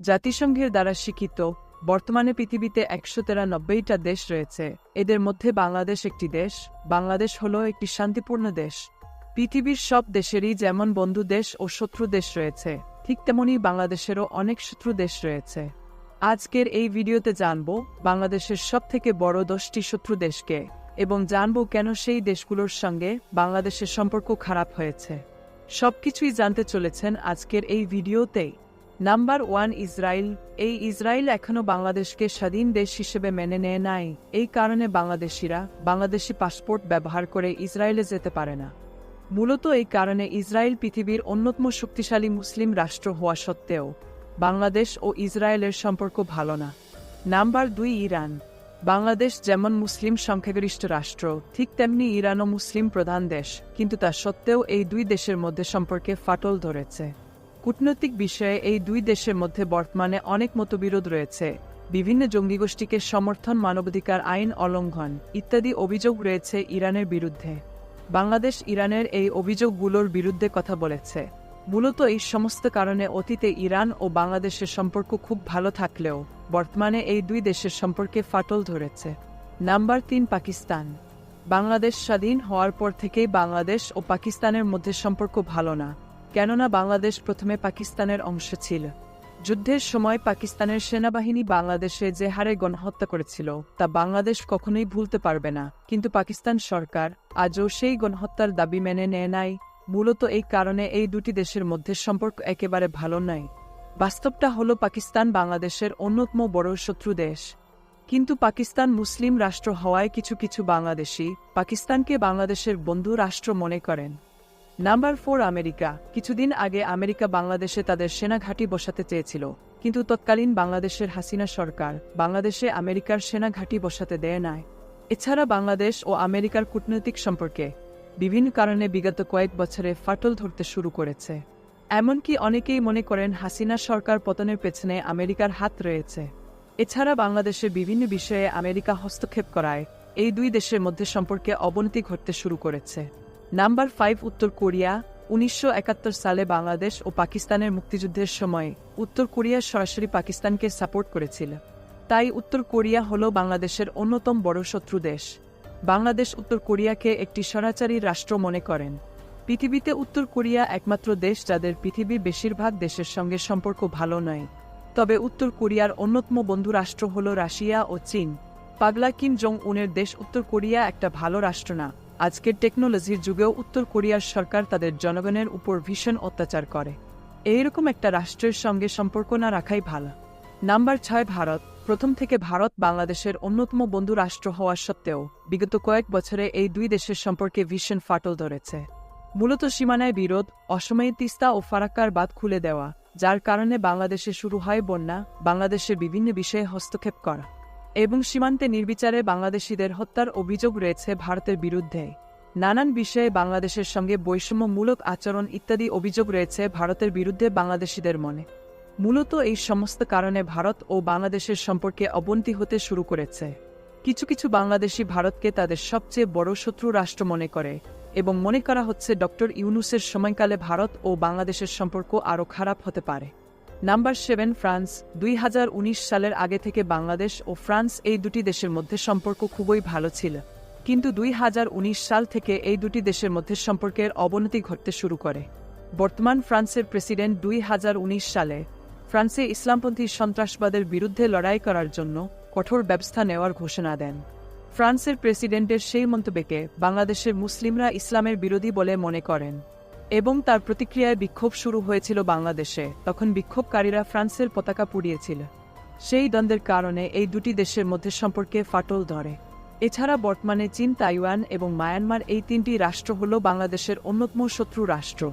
জাতিসংঘের দ্বারা স্বীকৃত, বর্তমানে পৃথিবীতে একশো তেরানব্বইটা দেশ রয়েছে। এদের মধ্যে বাংলাদেশ একটি দেশ, বাংলাদেশ হল একটি শান্তিপূর্ণ দেশ। পৃথিবীর সব দেশেরই যেমন বন্ধু দেশ ও শত্রু দেশ রয়েছে, ঠিক তেমনি বাংলাদেশেরও অনেক শত্রু দেশ রয়েছে। আজকের এই ভিডিওতে জানব, বাংলাদেশের সব থেকে বড় দশটি শত্রু দেশকে, এবং জানব কেন সেই দেশগুলোর সঙ্গে বাংলাদেশের সম্পর্ক খারাপ হয়েছে। সবকিছুই জানতে চলেছেন আজকের এই ভিডিওতেই। নাম্বার ওয়ান ইসরায়েল, এই ইসরায়েল এখনও বাংলাদেশকে স্বাধীন দেশ হিসেবে মেনে নেয় নাই। এই কারণে বাংলাদেশিরা বাংলাদেশি পাসপোর্ট ব্যবহার করে ইসরায়েলে যেতে পারে না। মূলত এই কারণে ইসরায়েল পৃথিবীর অন্যতম শক্তিশালী মুসলিম রাষ্ট্র হওয়া সত্ত্বেও বাংলাদেশ ও ইসরায়েলের সম্পর্ক ভালো না। নাম্বার দুই ইরান। বাংলাদেশ যেমন মুসলিম সংখ্যাগরিষ্ঠ রাষ্ট্র, ঠিক তেমনি ইরানও মুসলিম প্রধান দেশ, কিন্তু তা সত্ত্বেও এই দুই দেশের মধ্যে সম্পর্কে ফাটল ধরেছে। কূটনৈতিক বিষয়ে এই দুই দেশের মধ্যে বর্তমানে অনেক মতবিরোধ রয়েছে। বিভিন্ন জঙ্গি গোষ্ঠীকে সমর্থন, মানবাধিকার, আইন অলঙ্ঘন ইত্যাদি অভিযোগ রয়েছে ইরানের বিরুদ্ধে। বাংলাদেশ ইরানের এই অভিযোগগুলোর বিরুদ্ধে কথা বলেছে। মূলত এই সমস্ত কারণে অতীতে ইরান ও বাংলাদেশের সম্পর্ক খুব ভালো থাকলেও বর্তমানে এই দুই দেশের সম্পর্কে ফাটল ধরেছে। নাম্বার তিন, পাকিস্তান। বাংলাদেশ স্বাধীন হওয়ার পর থেকেই বাংলাদেশ ও পাকিস্তানের মধ্যে সম্পর্ক ভালো না। কেননা বাংলাদেশ প্রথমে পাকিস্তানের অংশ ছিল। যুদ্ধের সময় পাকিস্তানের সেনাবাহিনী বাংলাদেশে যে হারে গণহত্যা করেছিল, তা বাংলাদেশ কখনোই ভুলতে পারবে না। কিন্তু পাকিস্তান সরকার আজও সেই গণহত্যার দাবি মেনে নেয় নাই। মূলত এই কারণে এই দুটি দেশের মধ্যে সম্পর্ক একেবারে ভালো নাই বাস্তবটা হলো পাকিস্তান বাংলাদেশের অন্যতম বড় শত্রু দেশ। কিন্তু পাকিস্তান মুসলিম রাষ্ট্র হওয়ায় কিছু কিছু বাংলাদেশি পাকিস্তানকে বাংলাদেশের বন্ধু রাষ্ট্র মনে করেন। Number four America. কিছুদিন আগে আমেরিকা বাংলাদেশে তাদের সেনা ঘাঁটি বসাতে চেয়েছিল, কিন্তু তৎকালীন বাংলাদেশের হাসিনা সরকার বাংলাদেশে আমেরিকার সেনা ঘাঁটি বসাতে দেয় নাই। এছাড়া বাংলাদেশ ও আমেরিকার কূটনৈতিক সম্পর্কে বিভিন্ন কারণে বিগত কয়েক বছরে ফাটল ধরতে শুরু করেছে। এমনকি অনেকেই মনে করেন হাসিনা সরকার পতনের পেছনে আমেরিকার হাত রয়েছে। এছাড়া বাংলাদেশে বিভিন্ন বিষয়ে আমেরিকা হস্তক্ষেপ করায় এই দুই দেশের মধ্যে সম্পর্কে অবনতি ঘটতে শুরু করেছে। নাম্বার ফাইভ উত্তর কোরিয়া, উনিশশো একাত্তর সালে বাংলাদেশ ও পাকিস্তানের মুক্তিযুদ্ধের সময় উত্তর কোরিয়া সরাসরি পাকিস্তানকে সাপোর্ট করেছিল। তাই উত্তর কোরিয়া হল বাংলাদেশের অন্যতম বড় শত্রু দেশ। বাংলাদেশ উত্তর কোরিয়াকে একটি স্বরাচারী রাষ্ট্র মনে করেন। পৃথিবীতে উত্তর কোরিয়া একমাত্র দেশ যাদের পৃথিবীর বেশিরভাগ দেশের সঙ্গে সম্পর্ক ভালো নয়। তবে উত্তর কোরিয়ার অন্যতম বন্ধু রাষ্ট্র হল রাশিয়া ও চীন। পাগলা কিম জং উনের দেশ উত্তর কোরিয়া একটা ভালো রাষ্ট্র না। আজকের টেকনোলজির যুগেও উত্তর কোরিয়ার সরকার তাদের জনগণের উপর ভীষণ অত্যাচার করে। এইরকম একটা রাষ্ট্রের সঙ্গে সম্পর্ক না রাখাই ভালো। নাম্বার ছয়, ভারত। প্রথম থেকে ভারত বাংলাদেশের অন্যতম বন্ধু রাষ্ট্র হওয়া সত্ত্বেও বিগত কয়েক বছরে এই দুই দেশের সম্পর্কে ভীষণ ফাটল ধরেছে। মূলত সীমানায় বিরোধ, অসময়ে তিস্তা ও ফারাক্কার বাদ খুলে দেওয়া, যার কারণে বাংলাদেশে শুরু হয় বন্যা, বাংলাদেশের বিভিন্ন বিষয়ে হস্তক্ষেপ করা। এবং সীমান্তে নির্বিচারে বাংলাদেশিদের হত্যার অভিযোগ রয়েছে ভারতের বিরুদ্ধে। নানান বিষয়ে বাংলাদেশের সঙ্গে বৈষম্যমূলক আচরণ ইত্যাদি অভিযোগ রয়েছে ভারতের বিরুদ্ধে বাংলাদেশিদের মনে। মূলত এই সমস্ত কারণে ভারত ও বাংলাদেশের সম্পর্কে অবনতি হতে শুরু করেছে। কিছু কিছু বাংলাদেশি ভারতকে তাদের সবচেয়ে বড় শত্রু রাষ্ট্র মনে করে এবং মনে করা হচ্ছে ডক্টর ইউনুসের সময়কালে ভারত ও বাংলাদেশের সম্পর্ক আরও খারাপ হতে পারে। নাম্বার সেভেন ফ্রান্স, দুই হাজার উনিশ সালের আগে থেকে বাংলাদেশ ও ফ্রান্স এই দুটি দেশের মধ্যে সম্পর্ক খুবই ভালো ছিল। কিন্তু দুই হাজার উনিশ সাল থেকে এই দুটি দেশের মধ্যে সম্পর্কের অবনতি ঘটতে শুরু করে। বর্তমান ফ্রান্সের প্রেসিডেন্ট দুই হাজার উনিশ সালে ফ্রান্সে ইসলামপন্থী সন্ত্রাসবাদের বিরুদ্ধে লড়াই করার জন্য কঠোর ব্যবস্থা নেওয়ার ঘোষণা দেন। ফ্রান্সের প্রেসিডেন্টের সেই মন্তব্যকে বাংলাদেশের মুসলিমরা ইসলামের বিরোধী বলে মনে করেন। এবং তার প্রতিক্রিয়ায় বিক্ষোভ শুরু হয়েছিল বাংলাদেশে, তখন বিক্ষোভকারীরা ফ্রান্সের পতাকা পুড়িয়েছিল। সেই দ্বন্দ্বের কারণে এই দুটি দেশের মধ্যে সম্পর্কে ফাটল ধরে। এছাড়া বর্তমানে চীন, তাইওয়ান এবং মায়ানমার এই তিনটি রাষ্ট্র হল বাংলাদেশের অন্যতম শত্রু রাষ্ট্র।